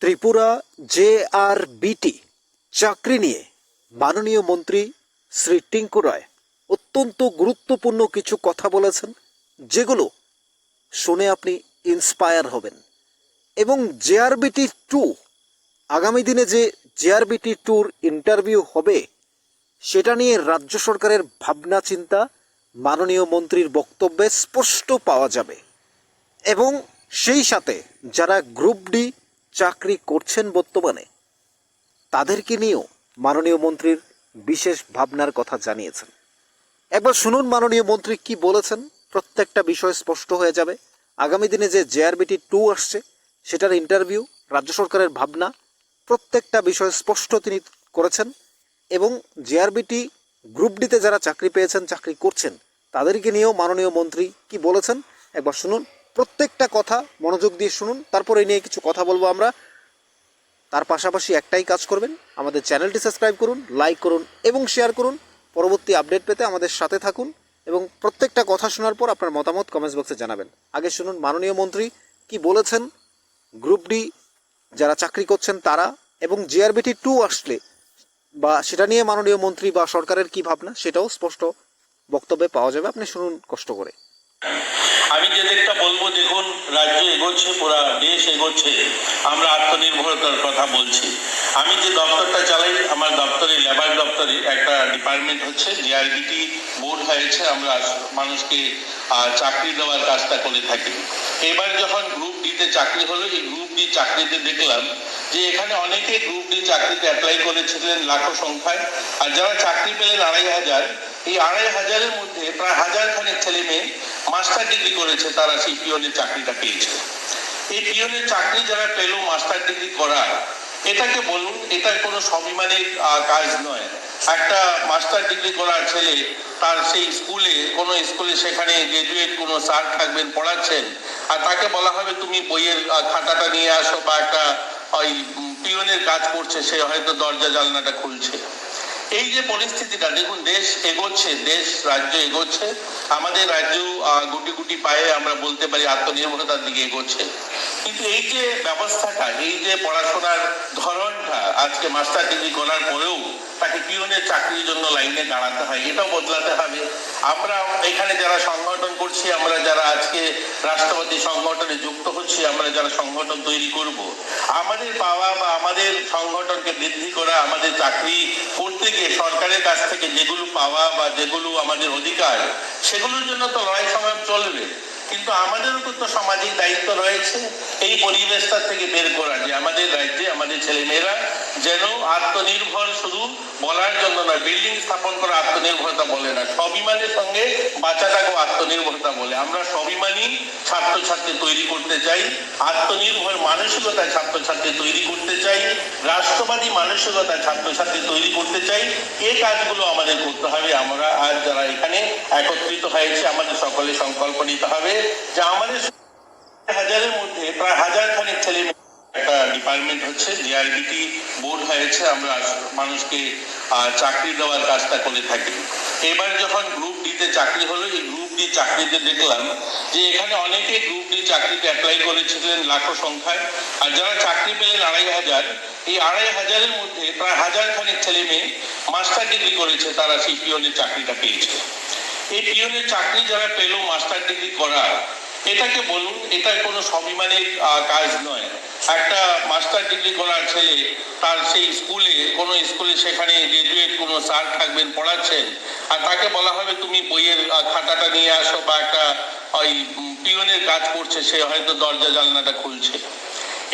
Tripura J R বিটি চাকরি নিয়ে মাননীয় মন্ত্রী শ্রী টিঙ্কু রায় অত্যন্ত গুরুত্বপূর্ণ কিছু কথা বলেছেন, যেগুলো শুনে আপনি ইন্সপায়ার হবেন। এবং জেআরবিটি টু আগামী দিনে যে জেআরবিটি টুর ইন্টারভিউ হবে, সেটা নিয়ে রাজ্য সরকারের ভাবনা চিন্তা মাননীয় মন্ত্রীর বক্তব্যে স্পষ্ট পাওয়া যাবে। এবং সেই সাথে যারা গ্রুপ ডি চাকরি করছেন বর্তমানে। তাদেরকে নিয়েও মাননীয় মন্ত্রীর বিশেষ ভাবনার কথা জানিয়েছেন। একবার শুনুন মাননীয় মন্ত্রী কি বলেছেন, প্রত্যেকটা বিষয় স্পষ্ট হয়ে যাবে। আগামী দিনে যে জেআরবিটি টু আসছে, সেটার ইন্টারভিউ রাজ্য সরকারের ভাবনা, প্রত্যেকটা বিষয় স্পষ্ট তিনি করেছেন এবং জেআরবিটি গ্রুপ ডিতে যারা চাকরি পেয়েছেন, চাকরি করছেন, তাদেরকে নিয়েও মাননীয় মন্ত্রী কি বলেছেন, একবার শুনুন। প্রত্যেকটা কথা মনোযোগ দিয়ে শুনুন, তারপর এই নিয়ে কিছু কথা বলব আমরা। তার পাশাপাশি একটাই কাজ করবেন, আমাদের চ্যানেলটি সাবস্ক্রাইব করুন, লাইক করুন এবং শেয়ার করুন। পরবর্তী আপডেট পেতে আমাদের সাথে থাকুন এবং প্রত্যেকটা কথা শোনার পর আপনার মতামত কমেন্টস বক্সে জানাবেন। আগে শুনুন মাননীয় মন্ত্রী কি বলেছেন? গ্রুপ ডি যারা চাকরি করছেন তারা এবং জিআরবিটি টু আসলে বা সেটা নিয়ে মাননীয় মন্ত্রী বা সরকারের কি ভাবনা সেটাও স্পষ্ট বক্তব্যে পাওয়া যাবে। আপনি শুনুন কষ্ট করে। আমি যে দিকটা বলব, দেখুন, রাজ্য এগোচ্ছে, পুরা দেশ এগোচ্ছে, আমরা আত্মনির্ভরতার কথা বলছি। আমি যে দপ্তরটা চালাই, আমার দপ্তরে লেবার দপ্তরে একটা ডিপার্টমেন্ট হচ্ছে জিআরবিটি বোর্ড হয়েছে, আমরা মানুষকে চাকরি দেওয়ার কাজটা করে থাকি। এবার যখন গ্রুপ ডিতে চাকরি হলো, এই গ্রুপ ডি চাকরিতে দেখলাম যে এখানে অনেকে গ্রুপ ডি চাকরিতে অ্যাপ্লাই করেছিলেন লাখো সংখ্যায়, আর যারা চাকরি পেলেন আড়াই হাজার, এই আড়াই হাজারের মধ্যে প্রায় হাজার খানেক ছেলে মেয়ে মাস্টার ডিগ্রি করেছে, তারা সেই পিওনের চাকরিটা পেয়েছে। এই পিওনের চাকরি যারা পেল, মাস্টার ডিগ্রি করা এটাকে বলুন এটা কোনো স্বাভিমানের কাজ নয়। একটা মাস্টার ডিগ্রি করা ছেলে, তার সেই স্কুলে, কোনো স্কুলে সেখানে গ্রাজুয়েট কোনো স্যার থাকবেন, পড়াচ্ছেন, আর তাকে বলা হবে তুমি বইয়ের খাতাটা নিয়ে আসো বা একটা, ওই পিওনের কাজ করছে, সে হয়তো দরজা জানলাটা খুলছে। এই যে পরিস্থিতিটা, দেখুন, দেশ এগোচ্ছে, দেশ, রাজ্য এগোচ্ছে। আমাদের রাজ্য গুটি গুটি পায়ে আমরা বলতে পারি আত্মনির্ভরতার দিকে এগোচ্ছে। কিন্তু এই যে ব্যবস্থাটা, এই যে পড়াশোনার ধরনটা, আজকে মাস্টার ডিগ্রি করার পরেও তাকে পিওনের চাকরির জন্য লাইনে দাঁড়াতে হয়, এটাও বদলাতে হবে। আমরা এখানে যারা সংগঠন করছি, আমরা যারা আজকে রাষ্ট্রপতি সংগঠনে যুক্ত হচ্ছি, আমরা যারা সংগঠন তৈরি করব, আমাদের পাওয়া বা আমাদের সংগঠনকে বৃদ্ধি করা, আমাদের চাকরি করতে গিয়ে সরকারের কাছ থেকে যেগুলো পাওয়া বা যেগুলো আমাদের অধিকার, সেগুলোর জন্য তো লড়াই সংগ্রাম চলবে। কিন্তু আমাদের উপর তো সামাজিক দায়িত্ব রয়েছে। এই পরিবেশটা থেকে বের করা যে আমাদের রাজ্যে আমাদের ছেলেমেয়েরা যেন আত্মনির্ভর শুধু বলার জন্য নয়, বিল্ডিং স্থাপন করা আত্মনির্ভরতা বলে না, স্বাভিমানের সঙ্গে বাচ্চাটাকেও আত্মনির্ভরতা বলে। আমরা স্বাভিমানী ছাত্রছাত্রী তৈরি করতে চাই, আত্মনির্ভর মানসিকতা ছাত্রছাত্রী তৈরি করতে চাই, রাষ্ট্রবাদী মানসিকতা ছাত্রছাত্রী তৈরি করতে চাই এই কাজগুলো আমাদের করতে হবে। আমরা আজ যারা এখানে একত্রিত হয়েছে, আমাদের সকলে সংকল্প নিতে হবে যে আমাদের হাজারের মধ্যে, প্রায় হাজার খানেক ছেলে একটা ডিপার্টমেন্ট হচ্ছে জিআরবিটি বোর্ড হয়েছে, আমরা মানুষকে চাকরি দেওয়ার কাজটা করে থাকি। এবার যখন গ্রুপ ডিতে চাকরি হলো, এই গ্রুপ ডি চাকরিতে দেখলাম যে এখানে অনেকে গ্রুপ ডি চাকরিতে অ্যাপ্লাই করেছিলেন লাখো সংখ্যায়, আর যারা চাকরি পেলেন আড়াই হাজার, এই আড়াই হাজারের মধ্যে প্রায় হাজার খানেক ছেলে মেয়ে মাস্টার ডিগ্রি করেছে, তারা সেই পিওনের চাকরিটা পেয়েছে। এই পিওনের চাকরি যারা মাস্টার ডিগ্রি করা এটাকে বলুন এটা কোনো কাজ নয়। একটা মাস্টার ডিগ্রি করার ছেলে, তার সেই স্কুলে কোনো স্কুলে সেখানে গ্রাজুয়েট কোনো স্যার থাকবেন, পড়াচ্ছেন, আর তাকে বলা হবে, তুমি বইয়ের খাতাটা নিয়ে আসো বা একটা, ওই পিওনের কাজ করছে, সে হয়তো দরজা জানলাটা খুলছে।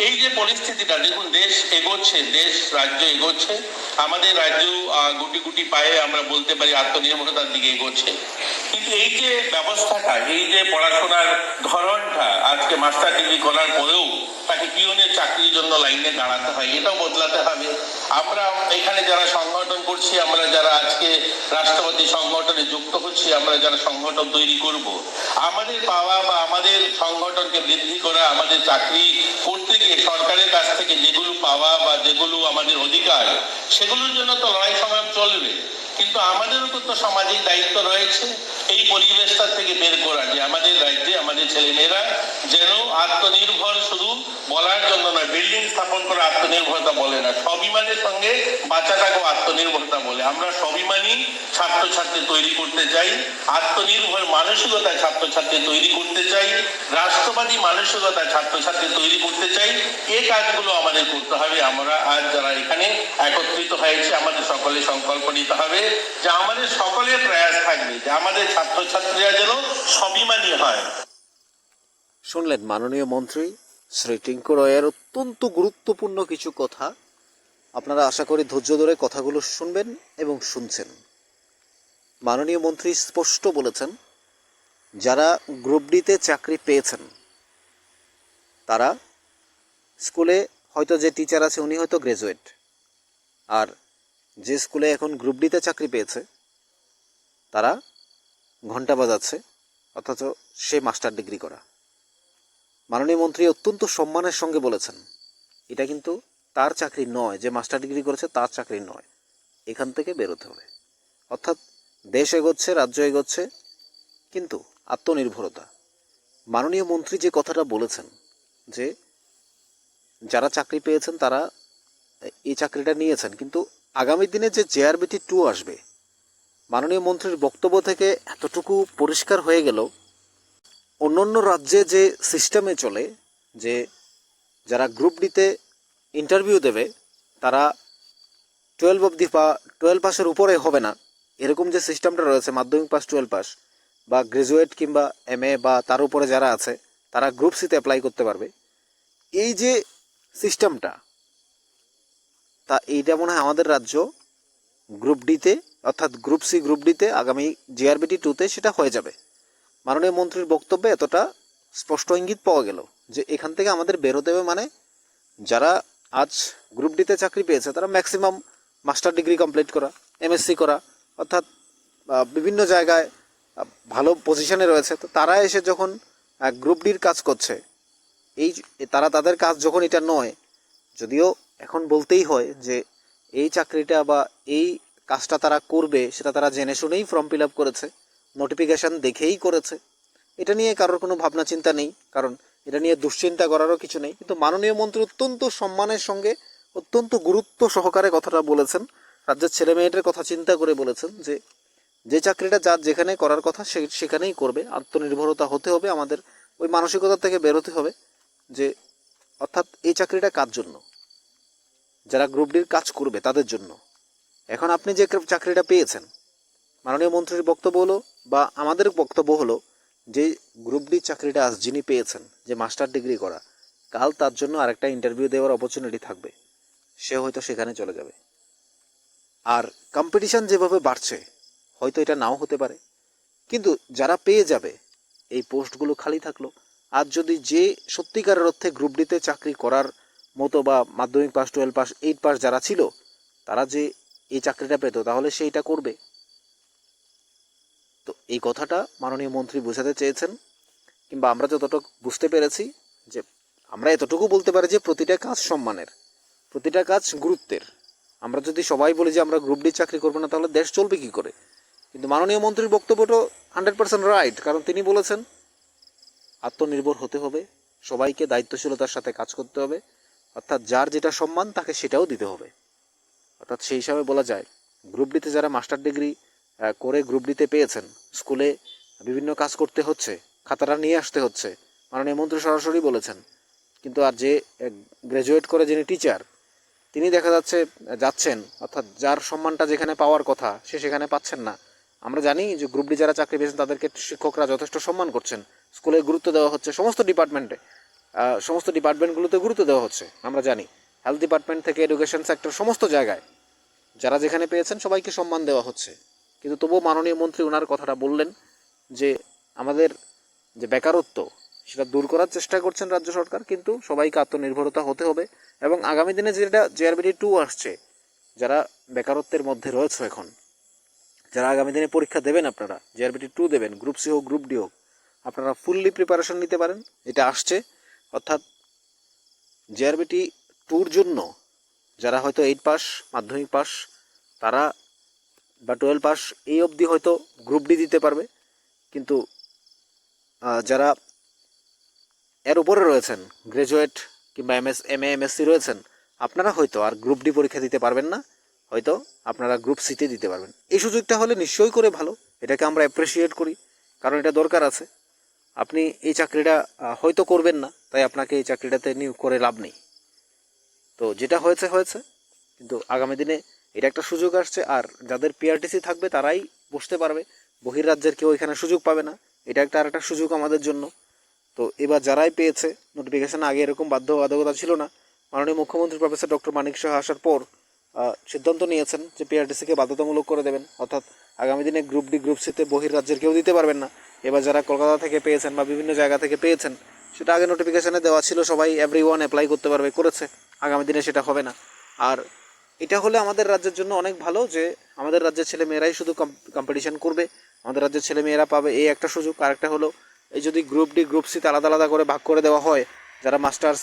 এই যে পরিস্থিতিটা, দেখুন, দেশ এগোচ্ছে, দেশ, রাজ্য এগোচ্ছে। আমাদের রাজ্য গুটি গুটি পায়ে আমরা বলতে পারি আত্মনির্ভরতার দিকে এগোচ্ছে। কিন্তু এই যে ব্যবস্থাটা, এই যে পড়াশোনার ধরনটা, আজকে মাস্টার ডিগ্রি করার পরেও তাকে পিওনের চাকরির জন্য লাইনে দাঁড়াতে হয়, এটাও বদলাতে হবে। আমরা এখানে যারা সংগঠন করছি, আমরা যারা আজকে রাষ্ট্রপতি সংগঠনে যুক্ত হচ্ছি, আমরা যারা সংগঠন তৈরি করব, আমাদের পাওয়া বা আমাদের সংগঠনকে বৃদ্ধি করা, আমাদের চাকরি করতে গিয়ে সরকারের কাছ থেকে যেগুলো পাওয়া বা যেগুলো আমাদের অধিকার, সেগুলোর জন্য তো লড়াই সংগ্রাম চলবে। কিন্তু আমাদেরও তো সামাজিক দায়িত্ব রয়েছে। এই পরিবেশটা থেকে বের করা যে আমাদের রাজ্যে আমাদের ছেলেমেয়েরা যেন আত্মনির্ভর শুধু বলার জন্য নয় বিল্ডিং স্থাপন করা আত্মনির্ভরতা বলে না স্বাভিমানের সঙ্গে বাচ্চাটাকেও আত্মনির্ভরতা বলে। আমরা স্বাভিমানী ছাত্রছাত্রী তৈরি করতে চাই, আত্মনির্ভর মানসিকতায় ছাত্রছাত্রী তৈরি করতে চাই, রাষ্ট্রবাদী মানসিকতায় ছাত্রছাত্রী তৈরি করতে চাই এই কাজগুলো আমাদের করতে হবে। আমরা আজ যারা এখানে একত্রিত হয়েছে, আমাদের সকলে সংকল্প নিতে হবে যে আমাদের সকলের প্রয়াস থাকবে, যে আমাদের ছাত্রছাত্রীরা যেন স্বাভিমানী হয়। শুনলেন মাননীয় মন্ত্রী শ্রী টিঙ্কু রয়ের অত্যন্ত গুরুত্বপূর্ণ কিছু কথা। আপনারা আশা করি ধৈর্য ধরে কথাগুলো শুনবেন এবং শুনছেন। মাননীয় মন্ত্রী স্পষ্ট বলেছেন, যারা গ্রুপ ডিতে চাকরি পেয়েছেন, তারা স্কুলে হয়তো যে টিচার আছে উনি হয়তো গ্র্যাজুয়েট আর যে স্কুলে এখন গ্রুপ ডিতে চাকরি পেয়েছে, তারা ঘণ্টা বাজাচ্ছে, অথচ সে মাস্টার ডিগ্রি করা। মাননীয় মন্ত্রী অত্যন্ত সম্মানের সঙ্গে বলেছেন, এটা কিন্তু তার চাকরি নয়, যে মাস্টার ডিগ্রি করেছে তার চাকরি নয়। এখান থেকে বেরোতে হবে। অর্থাৎ দেশ এগোচ্ছে, রাজ্য এগোচ্ছে, কিন্তু আত্মনির্ভরতা। মাননীয় মন্ত্রী যে কথাটা বলেছেন, যে যারা চাকরি পেয়েছেন তারা এই চাকরিটা নিয়েছেন, কিন্তু আগামী দিনে যে জেআরবিটি টু আসবে মাননীয় মন্ত্রীর বক্তব্য থেকে এতটুকু পরিষ্কার হয়ে গেল। অন্যান্য রাজ্যে যে সিস্টেমে চলে, যে যারা গ্রুপ ডিতে ইন্টারভিউ দেবে, তারা টুয়েলভ অবধি বা টুয়েলভ পাসের উপরে হবে না। এরকম যে সিস্টেমটা রয়েছে, মাধ্যমিক পাস, টুয়েলভ পাস, বা গ্রাজুয়েট কিংবা এম এ বা তার উপরে যারা আছে, তারা গ্রুপ সিতে অ্যাপ্লাই করতে পারবে। এই যে সিস্টেমটা, তা এইটা মনে হয় আমাদের রাজ্য গ্রুপ ডিতে অর্থাৎ গ্রুপ সি গ্রুপ ডিতে আগামী জিআরবিটি টুতে সেটা হয়ে যাবে। মাননীয় মন্ত্রীর বক্তব্যে এতটা স্পষ্ট ইঙ্গিত পাওয়া গেল যে এখান থেকে আমাদের বেরোতে হবে মানে যারা আজ গ্রুপ ডিতে চাকরি পেয়েছে, তারা ম্যাক্সিমাম মাস্টার ডিগ্রি কমপ্লিট করা এমএসসি করা, অর্থাৎ বিভিন্ন জায়গায় ভালো পজিশনে রয়েছে। তো তারা এসে যখন গ্রুপ ডির কাজ করছে, এই, তারা তাদের কাজ যখন এটা নয়, যদিও এখন বলতেই হয় যে এই চাকরিটা বা এই কাজটা তারা করবে, সেটা তারা জেনে শুনেই ফর্ম ফিল আপ করেছে নোটিফিকেশান দেখেই করেছে। এটা নিয়ে কারোর কোনো ভাবনা চিন্তা নেই, কারণ এটা নিয়ে দুশ্চিন্তা করারও কিছু নেই। কিন্তু মাননীয় মন্ত্রী অত্যন্ত সম্মানের সঙ্গে, অত্যন্ত গুরুত্ব সহকারে কথাটা বলেছেন। রাজ্যের ছেলে মেয়েদের কথা চিন্তা করে বলেছেন যে যে চাকরিটা যার যেখানে করার কথা সে, সেখানেই করবে। আত্মনির্ভরতা হতে হবে আমাদের, ওই মানসিকতা থেকে বেরোতে হবে যে, অর্থাৎ এই চাকরিটা কার জন্য? যারা গ্রুপ ডির কাজ করবে তাদের জন্য। এখন আপনি যে চাকরিটা পেয়েছেন, মাননীয় মন্ত্রীর বক্তব্য হলো বা আমাদের বক্তব্য হলো, যে গ্রুপ ডি চাকরিটা আজ যিনি পেয়েছেন, যে মাস্টার ডিগ্রি করা, কাল তার জন্য আরেকটা ইন্টারভিউ দেওয়ার অপরচুনিটি থাকবে। সে হয়তো সেখানে চলে যাবে। আর কম্পিটিশন যেভাবে বাড়ছে, হয়তো এটা নাও হতে পারে। কিন্তু যারা পেয়ে যাবে, এই পোস্টগুলো খালি থাকল। আর যদি যে সত্যিকারের অর্থে গ্রুপ ডিতে চাকরি করার মতো বা মাধ্যমিক pass twelve pass eight pass যারা ছিল, তারা যে এই চাকরিটা পেত, তাহলে সে এটা করবে। তো এই কথাটা মাননীয় মন্ত্রী বোঝাতে চেয়েছেন, কিংবা আমরা যতটুকু বুঝতে পেরেছি যে আমরা এতটুকু বলতে পারি যে প্রতিটা কাজ সম্মানের, প্রতিটা কাজ গুরুত্বের। আমরা যদি সবাই বলি যে আমরা গ্রুপ ডি চাকরি করব না, তাহলে দেশ চলবে কি করে? কিন্তু মাননীয় মন্ত্রীর বক্তব্যটা হান্ড্রেড পার্সেন্ট রাইট কারণ তিনি বলেছেন, আত্মনির্ভর হতে হবে, সবাইকে দায়িত্বশীলতার সাথে কাজ করতে হবে অর্থাৎ যার যেটা সম্মান, তাকে সেটাও দিতে হবে। অর্থাৎ সেই হিসাবে বলা যায় গ্রুপ ডিতে যারা মাস্টার ডিগ্রি করে গ্রুপ ডিতে পেয়েছেন স্কুলে বিভিন্ন কাজ করতে হচ্ছে, খাতাটা নিয়ে আসতে হচ্ছে, মাননীয় মন্ত্রী সরাসরি বলেছেন। কিন্তু আর যে গ্র্যাজুয়েট করে যিনি টিচার তিনি দেখা যাচ্ছে, যাচ্ছেন, অর্থাৎ যার সম্মানটা যেখানে পাওয়ার কথা, সে সেখানে পাচ্ছেন না। আমরা জানি যে গ্রুপ ডি যারা চাকরি পেয়েছেন, তাদেরকে শিক্ষকরা যথেষ্ট সম্মান করছেন। স্কুলে গুরুত্ব দেওয়া হচ্ছে সমস্ত ডিপার্টমেন্টে সমস্ত ডিপার্টমেন্টগুলোতে গুরুত্ব দেওয়া হচ্ছে, আমরা জানি। হেলথ ডিপার্টমেন্ট থেকে এডুকেশন সেক্টর সমস্ত জায়গায়, যারা যেখানে পেয়েছেন সবাইকে সম্মান দেওয়া হচ্ছে। কিন্তু তবুও মাননীয় মন্ত্রী ওনার কথাটা বললেন যে, আমাদের যে বেকারত্ব, সেটা দূর করার চেষ্টা করছেন রাজ্য সরকার, কিন্তু সবাইকে আত্মনির্ভরতা হতে হবে এবং আগামী দিনে যেটা জেআরবিডি টু আসছে, যারা বেকারত্বের মধ্যে রয়েছে এখন, যারা আগামী দিনে পরীক্ষা দেবেন আপনারা জেআরবিটি টু দেবেন গ্রুপ সি হোক গ্রুপ ডি হোক, আপনারা ফুললি প্রিপারেশন নিতে পারেন, এটা আসছে। অর্থাৎ জেআরবিটি টুর জন্য যারা হয়তো এইট পাস মাধ্যমিক পাস তারা বা টুয়েলভ পাস এই অবধি হয়তো গ্রুপ ডি দিতে পারবে। কিন্তু যারা এর উপরে রয়েছেন গ্রাজুয়েট কিংবা M S M A M Sc রয়েছেন, আপনারা হয়তো আর গ্রুপ ডি পরীক্ষা দিতে পারবেন না। হয়তো আপনারা গ্রুপ সিতে দিতে পারবেন। এই সুযোগটা হলে নিশ্চয়ই করে ভালো। এটাকে আমরা অ্যাপ্রিসিয়েট করি, কারণ এটা দরকার আছে। আপনি এই চাকরিটা হয়তো করবেন না, তাই আপনাকে এই চাকরিটাতে নিয়োগ করে লাভ নেই। তো যেটা হয়েছে হয়েছে, কিন্তু আগামী দিনে এটা একটা সুযোগ আসছে, আর যাদের পিআরটিসি থাকবে তারাই বসতে পারবে। বহির্রাজ্যের কেউ এখানে সুযোগ পাবে না, এটা একটা আর একটা সুযোগ আমাদের জন্য। তো এবার যারাই পেয়েছে নোটিফিকেশান আগে এরকম বাধ্যবাধকতা ছিল না, মাননীয় মুখ্যমন্ত্রী প্রফেসর ডক্টর মানিক শাহ আসার পর সিদ্ধান্ত নিয়েছেন যে পিআরটিসিকে বাধ্যতামূলক করে দেবেন। অর্থাৎ আগামী দিনে গ্রুপ ডি গ্রুপ সিতে বহির্রাজ্যের কেউ দিতে পারবেন না। এবার যারা কলকাতা থেকে পেয়েছেন বা বিভিন্ন জায়গা থেকে পেয়েছেন, সেটা আগে নোটিফিকেশনে দেওয়া ছিল, সবাই এভরি ওয়ান অ্যাপ্লাই করতে পারবে, করেছে। আগামী দিনে সেটা হবে না। আর এটা হলে আমাদের রাজ্যের জন্য অনেক ভালো যে, আমাদের রাজ্যের ছেলে মেয়েরাই শুধু কম্পিটিশন করবে। আমাদের রাজ্যের ছেলে মেয়েরা পাবে এই একটা সুযোগ। আর একটা হলো, এই যদি গ্রুপ ডি গ্রুপ সিতে আলাদা আলাদা করে ভাগ করে দেওয়া হয়, যারা masters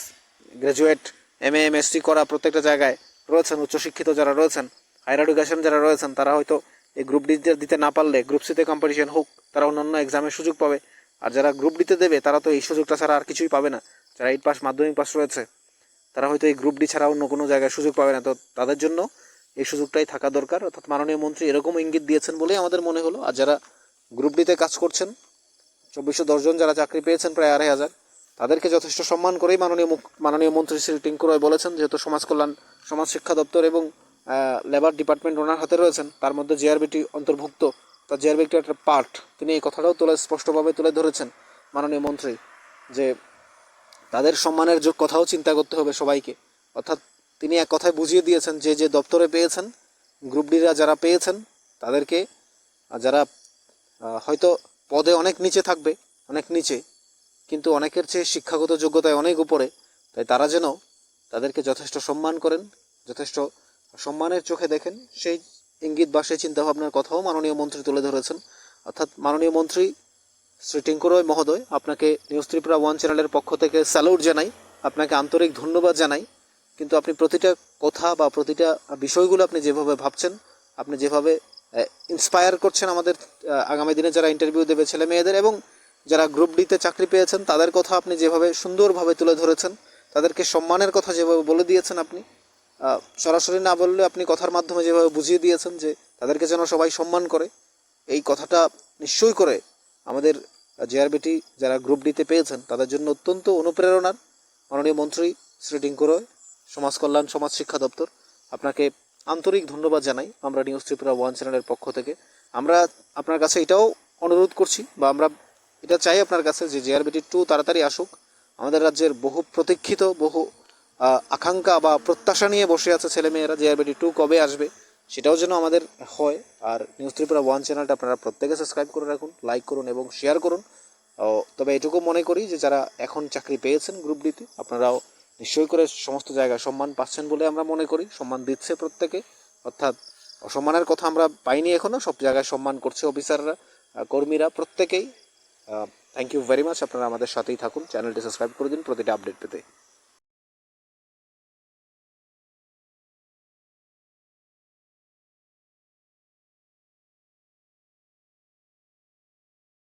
graduate M A M S C করা প্রত্যেকটা জায়গায় রয়েছেন, উচ্চশিক্ষিত যারা রয়েছেন হায়ার এডুকেশন যারা রয়েছেন, তারা হয়তো এই গ্রুপ ডি দিতে না পারলে গ্রুপ সিতে কম্পিটিশন হোক তারা অন্যান্য এক্সামের সুযোগ পাবে। আর যারা গ্রুপ ডিতে দেবে, তারা তো এই সুযোগটা ছাড়া আর কিছুই পাবে না। যারা এইট পাস মাধ্যমিক পাস রয়েছে, তারা হয়তো এই গ্রুপ ডি ছাড়া অন্য কোনো জায়গায় সুযোগ পাবে না। তো তাদের জন্য এই সুযোগটাই থাকা দরকার। অর্থাৎ মাননীয় মন্ত্রী এরকম ইঙ্গিত দিয়েছেন বলেই আমাদের মনে হলো। আর যারা গ্রুপ ডিতে কাজ করছেন, চব্বিশশো দশজন যারা চাকরি পেয়েছেন, প্রায় আড়াই হাজার, তাদেরকে যথেষ্ট সম্মান করেই মাননীয় মাননীয় মন্ত্রী শ্রী টিঙ্কু রয় বলেছেন, যেহেতু সমাজ কল্যাণ, সমাজ শিক্ষা দপ্তর এবং লেবার ডিপার্টমেন্ট ওনার হাতে রয়েছেন, তার মধ্যে জেআরবিটি অন্তর্ভুক্ত তার জেআরবিটি একটা পার্ট তিনি এই কথাটাও তুলে, স্পষ্টভাবে তুলে ধরেছেন মাননীয় মন্ত্রী, যে তাদের সম্মানের যোগ কথাও চিন্তা করতে হবে সবাইকে। অর্থাৎ তিনি এক কথায় বুঝিয়ে দিয়েছেন যে যে দপ্তরে পেয়েছেন গ্রুপ ডিরা যারা পেয়েছেন, তাদেরকে যারা হয়তো পদে অনেক নিচে থাকবে, অনেক নিচে, কিন্তু অনেকের চেয়ে শিক্ষাগত যোগ্যতায় অনেক উপরে, তাই তারা যেন তাদেরকে যথেষ্ট সম্মান করেন, যথেষ্ট সম্মানের চোখে দেখেন, সেই ইঙ্গিত বা সেই চিন্তাভাবনার কথাও মাননীয় মন্ত্রী তুলে ধরেছেন। অর্থাৎ মাননীয় মন্ত্রী শ্রী টিঙ্কুরয় মহোদয়, আপনাকে নিউজ ত্রিপুরা ওয়ান চ্যানেলের পক্ষ থেকে স্যালুট জানাই, আপনাকে আন্তরিক ধন্যবাদ জানাই। কিন্তু আপনি প্রতিটা কথা বা প্রতিটা বিষয়গুলো আপনি যেভাবে ভাবছেন, আপনি যেভাবে ইন্সপায়ার করছেন আমাদের আগামী দিনে যারা ইন্টারভিউ দেবে ছেলে মেয়েদের এবং যারা গ্রুপ ডিতে চাকরি পেয়েছেন, তাদের কথা আপনি যেভাবে সুন্দরভাবে তুলে ধরেছেন, তাদেরকে সম্মানের কথা যেভাবে বলে দিয়েছেন আপনি সরাসরি না বললে আপনি কথার মাধ্যমে যেভাবে বুঝিয়ে দিয়েছেন যে তাদেরকে যেন সবাই সম্মান করে, এই কথাটা নিশ্চয়ই করে আমাদের জেআরবিটি যারা গ্রুপ ডিতে পেয়েছেন, তাদের জন্য অত্যন্ত অনুপ্রেরণার মাননীয় মন্ত্রী শ্রী টিঙ্কু সমাজ কল্যাণ, সমাজ শিক্ষা দপ্তর, আপনাকে আন্তরিক ধন্যবাদ জানাই আমরা নিউজ ত্রিপুরা ওয়ান চ্যানেলের পক্ষ থেকে। আমরা আপনার কাছে এটাও অনুরোধ করছি বা আমরা এটা চাই আপনার কাছে যে জেআরবিটি টু তাড়াতাড়ি আসুক। আমাদের রাজ্যের বহু প্রতীক্ষিত, বহু আকাঙ্ক্ষা বা প্রত্যাশা নিয়ে বসে আছে ছেলেমেয়েরা জেআরবিটি টু কবে আসবে, সেটাও যেন আমাদের হয়। আর নিউজ ত্রিপুরা ওয়ান চ্যানেলটা আপনারা প্রত্যেকে সাবস্ক্রাইব করে রাখুন লাইক করুন এবং শেয়ার করুন। তবে এটুকু মনে করি যে যারা এখন চাকরি পেয়েছেন গ্রুপ ডিতে আপনারাও নিশ্চয়ই করে সমস্ত জায়গায় সম্মান পাচ্ছেন বলে আমরা মনে করি। সম্মান দিচ্ছে প্রত্যেকে। অর্থাৎ অসম্মানের কথা আমরা পাইনি এখনও সব জায়গায় সম্মান করছে অফিসাররা কর্মীরা প্রত্যেকেই। থ্যাংক ইউ ভেরি মাচ আপনারা আমাদের সাথেই থাকুন। চ্যানেলটি সাবস্ক্রাইব করে দিন প্রতিটা আপডেট পেতে।